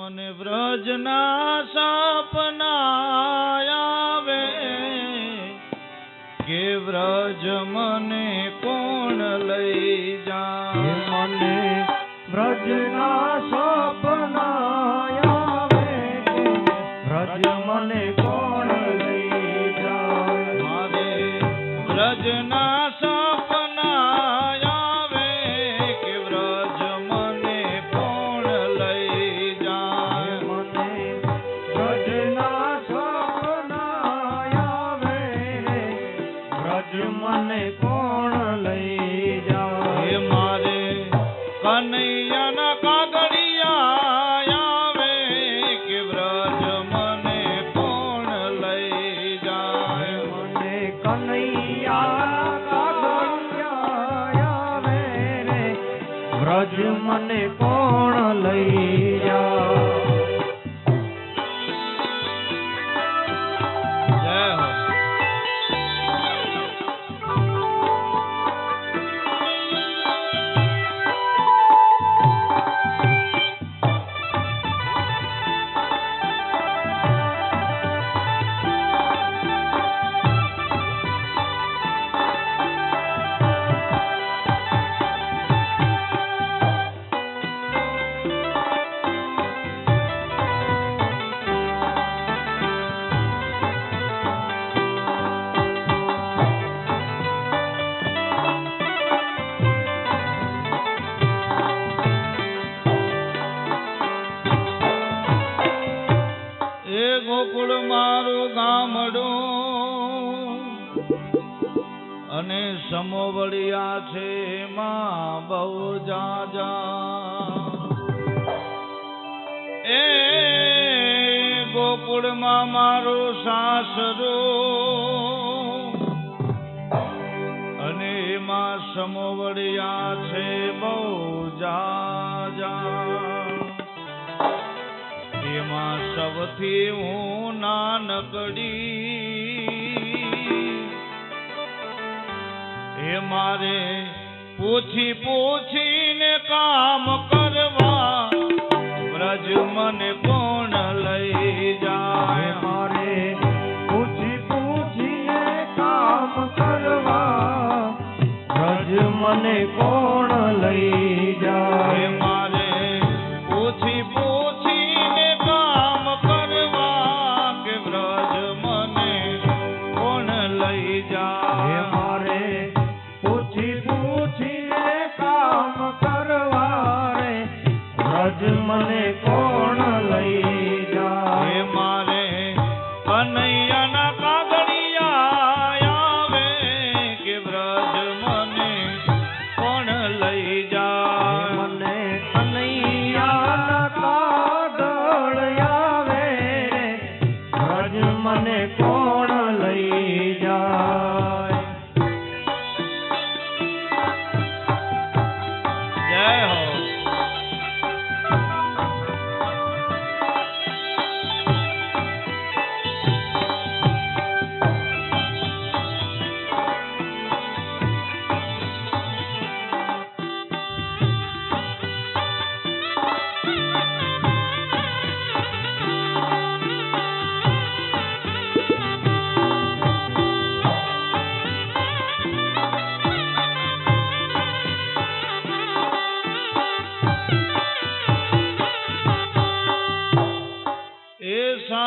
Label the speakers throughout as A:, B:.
A: મને વ્રજના સપના આવે. કે વ્રજ મને કોણ લઈ જાય?
B: મને વ્રજના સપના આવે. વ્રજ મને કોણ લઈ જાય?
A: મારે વ્રજના વ્રજ મને કોણ લઈ સમોવડિયા છે માં બહુ જાજા. એ ગોકુળમાં મારું સાસરું અને એમાં સમોવડિયા છે બહુ જાજા. એમાં સૌથી હું નાનકડી મારે પૂછી પૂછીને કામ કરવા. વ્રજ મને કોણ લઈ જાય?
B: મારે પૂછી પૂછીને કામ કરવા. વ્રજ મને કોણ લઈ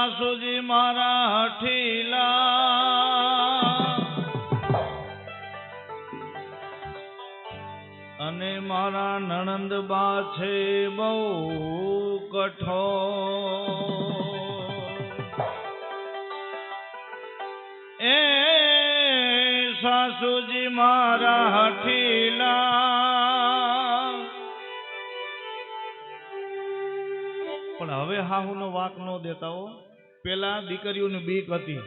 A: સાસુજી મારા હઠીલા. અને મારા નણંદ બા છે બહુ કઠો એ સાસુજી મારા હઠીલા. પણ હવે હાહુનો વાક ન દેતા હો. પેલા દીકરીઓની બીક હતી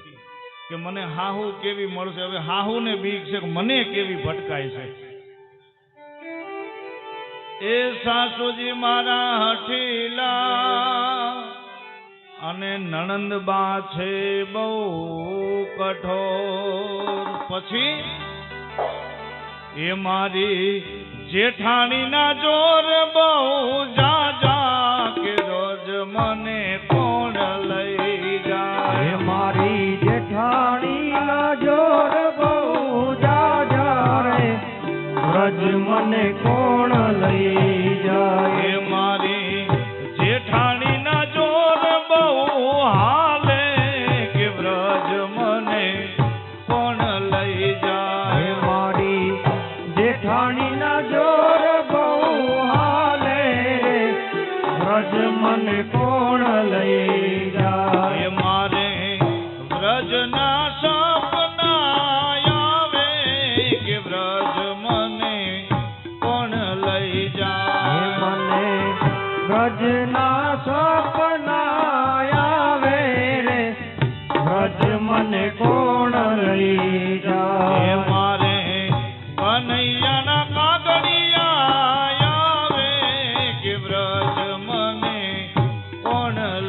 A: કે મને હાહુ કેવી મળશે? હવે હાહુને બીક છે મને કેવી ભટકાય છે? એ સાસુજી મારા હઠીલા અને નણંદ બા છે બહુ કઠોર. પછી એ મારી જેઠાણીના જોર બહુ જાજા रे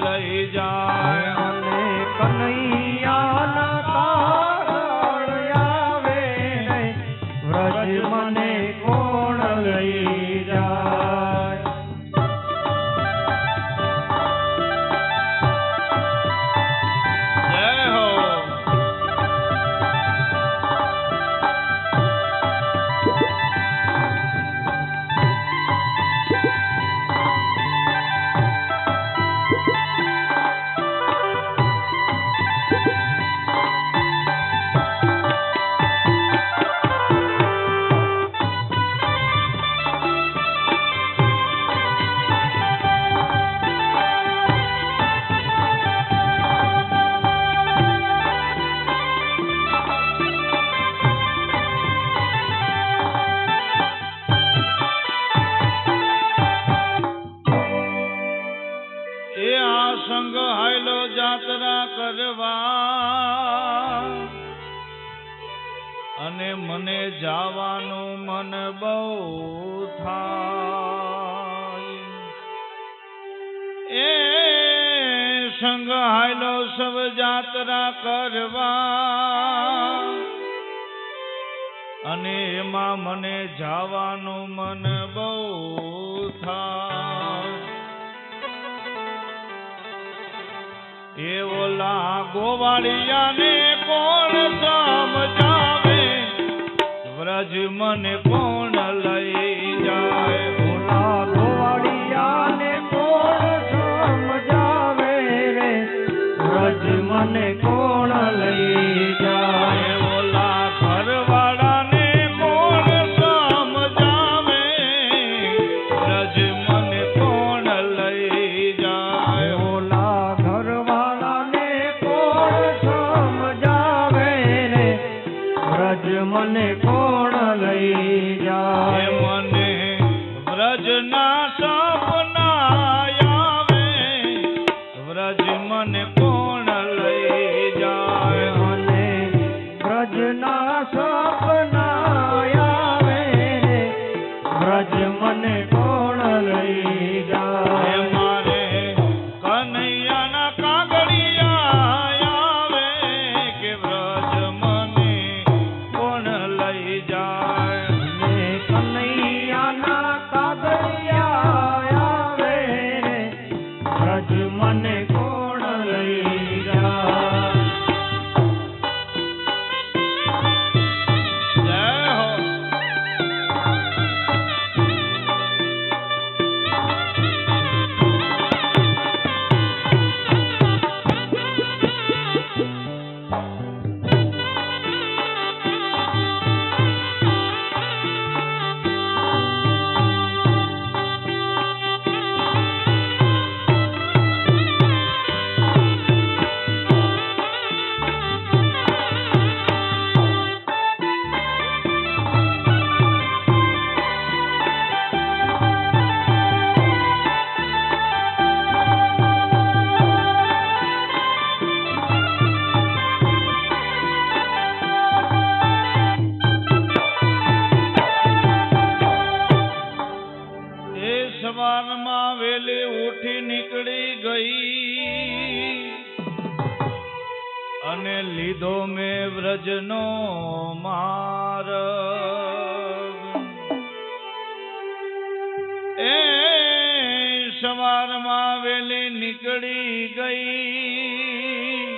A: लई जाए कन्हैया સંગ હાલો સવ જાત્રા કરવા. અને એમાં મને જવાનું મન બહુ થા એવો એવલા ગોવાળિયાને કોણ સમજાવે? વ્રજ મને કોણ લઈ જાય?
B: મને કોણ લઈ જાય?
A: સવારમાં વેલી ઉઠી નીકળી ગઈ. અને લીધો મેં વ્રજનો માર એ સવારમાં વેલી નીકળી ગઈ.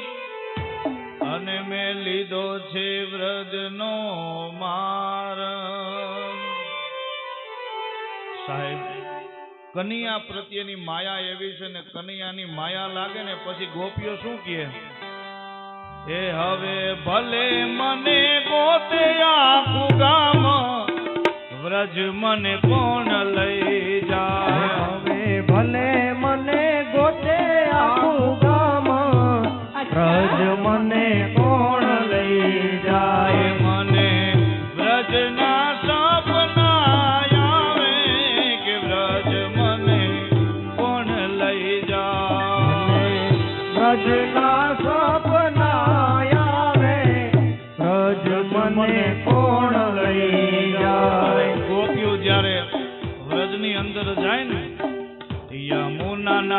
A: અને મેં લીધો છે વ્રજનો માર સાહેબ કનૈયા પ્રત્યેની માયા એવી છે ને કનૈયાની માયા લાગે ને પછી ગોપીઓ શું કહે? એ હવે ભલે મને પોતે આખું ગામ, વ્રજ મને કોણ લઈ જાય?
B: હવે ભલે મને ગોતે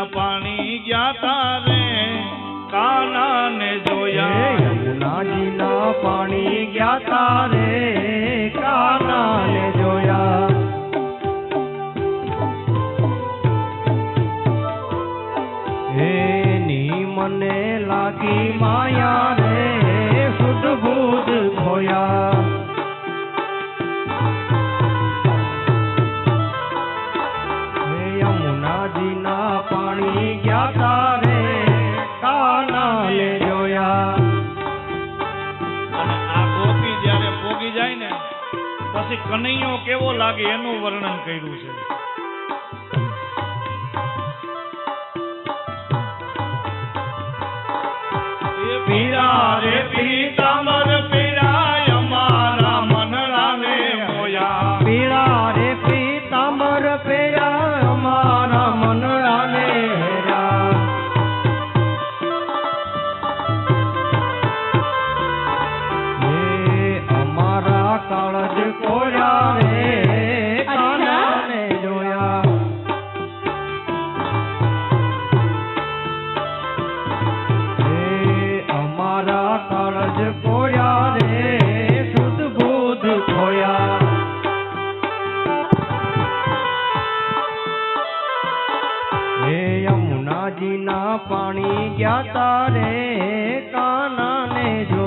A: યમુનાના પાણી ગયા તારે કાનાને જોયા.
B: યમુનાજીના પાણી ગયા તારે કાનાને જોયા. હે ની મને લાગી માયા
A: કેવો લાગે, એનું વર્ણન કર્યું છે. પીરા રે પીતાંબર, પીરાય અમારા મનડાને મોયા
B: પીળા રે પીતાંબર પેરા અમારા કાળજ કાના ને જો